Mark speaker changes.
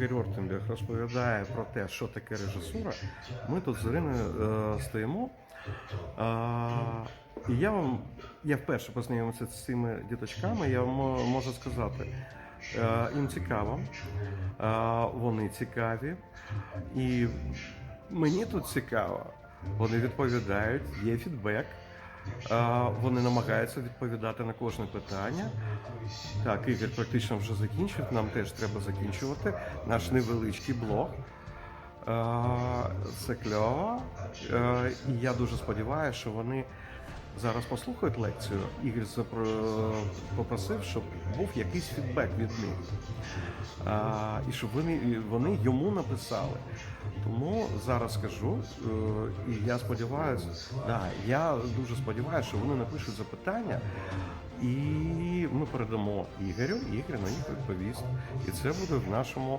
Speaker 1: Ігор Ортенберг розповідає про те, що таке режисура, ми тут з Іриною е, стоїмо. І я вам, я вперше познайомився з цими діточками, я вам можу сказати, е, їм цікаво, вони цікаві, і мені тут цікаво. Вони відповідають, є фідбек. Вони намагаються відповідати на кожне питання. Так, Ігор практично вже закінчив. Нам теж треба закінчувати наш невеличкий блог. Це кльово. І я дуже сподіваюся, що вони зараз послухають лекцію. Запро- попросив, щоб був якийсь фідбек від них. Е, І щоб вони, вони йому написали. Тому зараз скажу, е, і я сподіваюся, да, я дуже сподіваюся, що вони напишуть запитання, і ми передамо Ігорю, Ігор на них відповість. І це буде в нашому